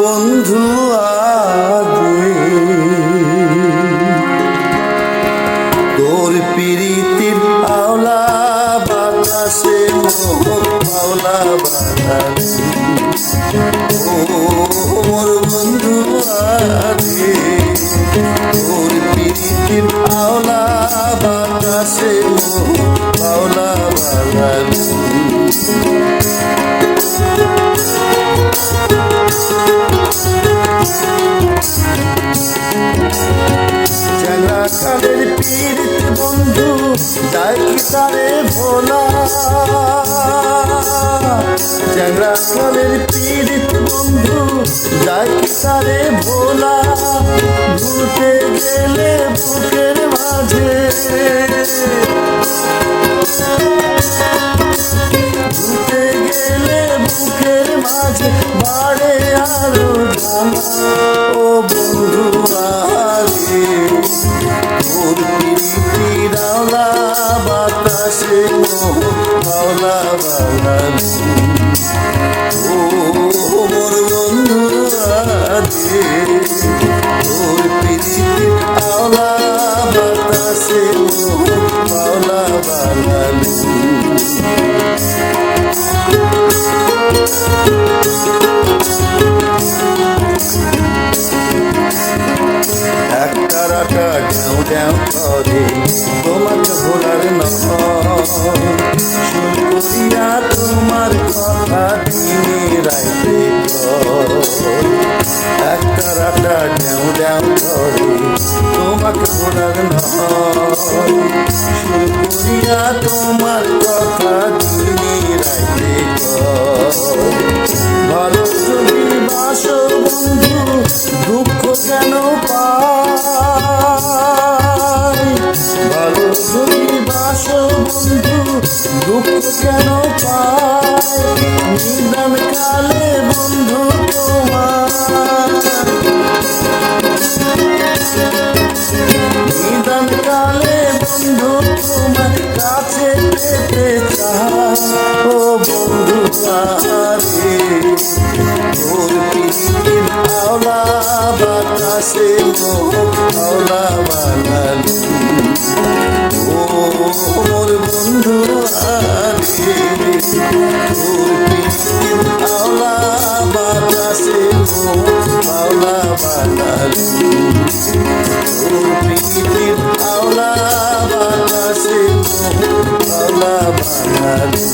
বন্ধু আগে তোর পিরিতির আওলা বাতাসে মোর পাওলা বাতাসে। ও মোর বন্ধু আগে তোর পিরিতির আওলা বাতাসে মোর পাওলা বাতাসে। পীড়িত বন্ধু যাই কি তারে ভোলা? চ্যাংরা কালের পীড়িত বন্ধু যাই কি তারে ভোলা? ভুলতে গেলে বুকের মাঝে। ভুলতে গেলে বুকের মাঝে, বাড়ে মাওলা বালাসি ও মোর বন্ধু আগে তোর পিরিতি আওলা বাতাসে মাওলা বালাসি একটা রাটা ঢেউ ঢেউ করে করিয়া তোমার কথা দিনে রাইতে ভালো বন্ধু দুঃখ কেন ভালো যদি বাস বন্ধু দুঃখ কেন পাই আরে তোর পিরিতির আওলা বাতাসে আওলা বানালি ও মোর বন্ধু আরে তোর পিরিতির আওলা বাতাসে আওলা বানালি তোর পিরিতির আওলা বাতাসে বানালি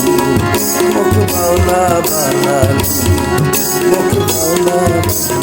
Vibes.